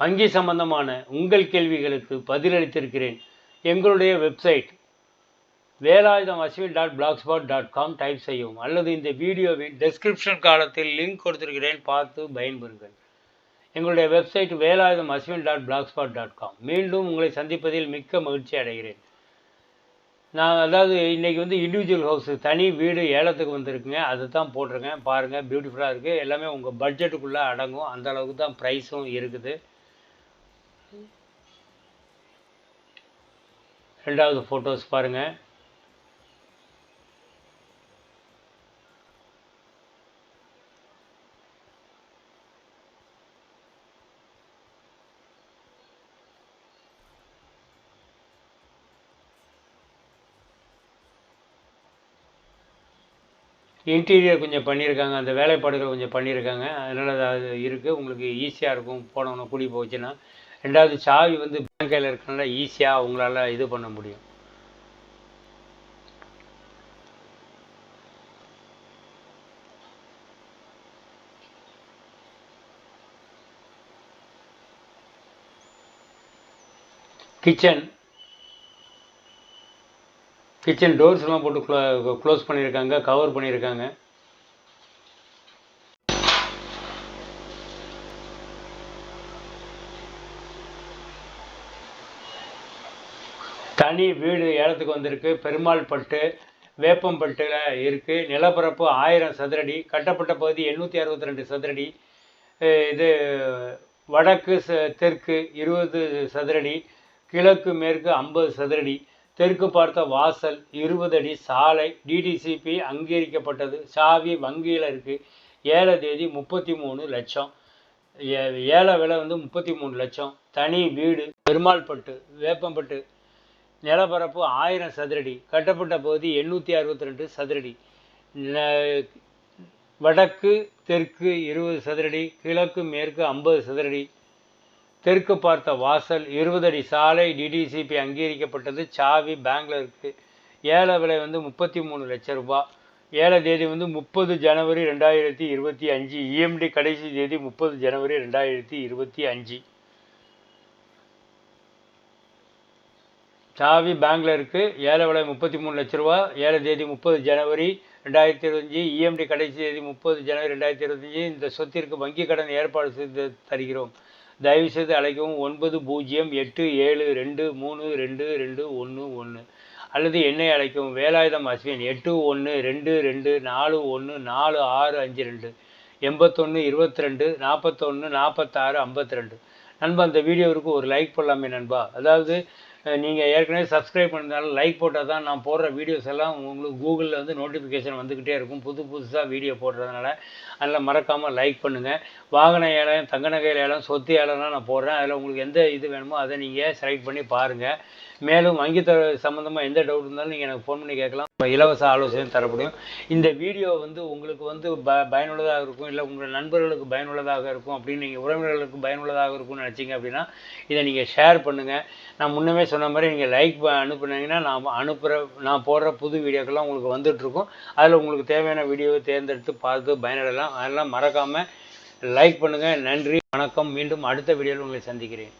வங்கி சம்பந்தமான உங்கள் கேள்விகளுக்கு பதிலளித்திருக்கிறேன். எங்களுடைய website Velayutham Ashwin dot Blogspot dot com type செய்யவும் அல்லது இந்த வீடியோவின் டெஸ்கிரிப்ஷன் காலத்தில் லிங்க் கொடுத்திருக்கிறேன் பார்த்து பயன்பெறுங்கள். எங்களுடைய website Velayutham Ashwin dot Blogspot dot com. மீண்டும் உங்களை சந்திப்பதில் மிக்க மகிழ்ச்சி அடைகிறேன். நான் அதாவது இன்றைக்கி வந்து இண்டிவிஜுவல் ஹவுஸு தனி வீடு ஏலத்துக்கு வந்திருக்குங்க. அதை தான் போட்டிருக்கேன் பாருங்கள் பியூட்டிஃபுல்லாக இருக்குது எல்லாமே உங்கள் பட்ஜெட்டுக்குள்ளே அடங்கும். அந்த அளவுக்கு தான் ப்ரைஸும் இருக்குது. ரெண்டாவது ஃபோட்டோஸ் பாருங்கள் இன்டீரியர் கொஞ்சம் பண்ணியிருக்காங்க அந்த வேலைப்பாடுகள் கொஞ்சம் பண்ணியிருக்காங்க அதனால் அது இருக்குது உங்களுக்கு ஈஸியாக இருக்கும். போனவொன்னே கூடி போச்சுன்னா ரெண்டாவது சாவி வந்து பேங்கையில் இருக்கனால ஈஸியாக அவங்களால இது பண்ண முடியும். கிச்சன் கிச்சன் டோர்ஸ்லாம் போட்டு க்ளோ க்ளோஸ் பண்ணியிருக்காங்க கவர் பண்ணியிருக்காங்க தனி வீடு ஏலத்துக்கு வந்திருக்கு. பெருமாள் பட்டு வேப்பம்பட்டில் இருக்குது நிலப்பரப்பு ஆயிரம் சதுரடி கட்டப்பட்ட பகுதி எண்ணூற்றி அறுபத்தி ரெண்டு சதுரடி. இது வடக்கு ச தெற்கு இருபது சதுரடி கிழக்கு மேற்கு ஐம்பது சதுரடி. தெற்கு பார்த்த வாசல் இருபது அடி சாலை டிடிசிபி அங்கீகரிக்கப்பட்டது. சாவி வங்கியில் இருக்குது ஏழை தேதி முப்பத்தி மூணு லட்சம். ஏ ஏழை விலை வந்து முப்பத்தி மூணு லட்சம். தனி வீடு பெருமாள்பட்டு வேப்பம்பட்டு நிலப்பரப்பு ஆயிரம் சதுரடி கட்டப்பட்ட பகுதி எண்ணூற்றி அறுபத்தி ரெண்டு சதுரடி வடக்கு தெற்கு இருபது சதுரடி கிழக்கு மேற்கு ஐம்பது சதுரடி. தெற்கு பார்த்த வாசல் இருபது அடி. சாலை டிடிசிபி அங்கீகரிக்கப்பட்டது. சாவி பேங்கில் இருக்குது ஏழை விலை வந்து முப்பத்தி மூணு லட்சம் ரூபாய் ஏழை தேதி வந்து முப்பது ஜனவரி ரெண்டாயிரத்தி இருபத்தி அஞ்சு. இஎம்டி கடைசி தேதி முப்பது ஜனவரி ரெண்டாயிரத்தி இருபத்தி அஞ்சு. சாவி பேங்கில் இருக்குது ஏழை விலை முப்பத்தி மூணு லட்ச ரூபா. ஏழை தேதி முப்பது ஜனவரி ரெண்டாயிரத்தி இருபத்தஞ்சி. இஎம்டி கடைசி தேதி முப்பது ஜனவரி ரெண்டாயிரத்தி இருபத்தஞ்சி. இந்த சொத்திற்கு வங்கி கடன் ஏற்பாடு செய்து தருகிறோம். தயவுசெய்து அழைக்கவும். ஒன்பது பூஜ்ஜியம் எட்டு ஏழு ரெண்டு மூணு ரெண்டு ரெண்டு ஒன்று ஒன்று அல்லது என்னை அழைக்கவும். வேலாயுதம் அஸ்வின் எட்டு ஒன்று ரெண்டு ரெண்டு நாலு ஒன்று நாலு ஆறு அஞ்சு ரெண்டு. எண்பத்தொன்று இருபத்தி ரெண்டு நாற்பத்தொன்று நாற்பத்தாறு ஐம்பத்தி ரெண்டு நண்பா அந்த வீடியோவிற்கு ஒரு லைக் பண்ணலாமே நண்பா. அதாவது நீங்கள் ஏற்கனவே சப்ஸ்கிரைப் பண்ணதால லைக் போட்டால் தான் நான் போடுற வீடியோஸ் எல்லாம் உங்களுக்கு கூகுளில் வந்து நோட்டிஃபிகேஷன் வந்துக்கிட்டே இருக்கும். புது புதுசாக வீடியோ போடுறதுனால. அதில் மறக்காமல் லைக் பண்ணுங்கள் வாகன ஏலம் தங்க நகை ஏலம் சொத்து ஏலம்லாம் நான் போடுறேன். அதில் உங்களுக்கு எந்த இது வேணுமோ அதை நீங்கள் செலக்ட் பண்ணி பாருங்கள் மேலும் வங்கி சம்மந்தமாக எந்த டவுட் இருந்தாலும் நீங்கள் எனக்கு ஃபோன் பண்ணி கேட்கலாம். இலவச ஆலோசனை முடியும் இந்த வீடியோ வந்து உங்களுக்கு வந்து ப பயனுள்ளதாக இருக்கும். இல்லை உங்கள் நண்பர்களுக்கு பயனுள்ளதாக இருக்கும் அப்படின்னு நீங்கள் உறவினர்களுக்கு பயனுள்ளதாக இருக்கும்னு நினச்சிங்க அப்படின்னா இதை நீங்கள் ஷேர் பண்ணுங்கள் நான் முன்னமே சொன்ன மாதிரி நீங்கள் லைக் அனுப்புனீங்கன்னா நான் அனுப்புகிற நான் போடுற புது வீடியோக்கெல்லாம் உங்களுக்கு வந்துட்டுருக்கும். அதில் உங்களுக்கு தேவையான வீடியோவை தேர்ந்தெடுத்து பார்த்து பயனடலாம் அதெல்லாம் மறக்காமல் லைக் பண்ணுங்கள் நன்றி வணக்கம். மீண்டும் அடுத்த வீடியோவில் உங்களை சந்திக்கிறேன்.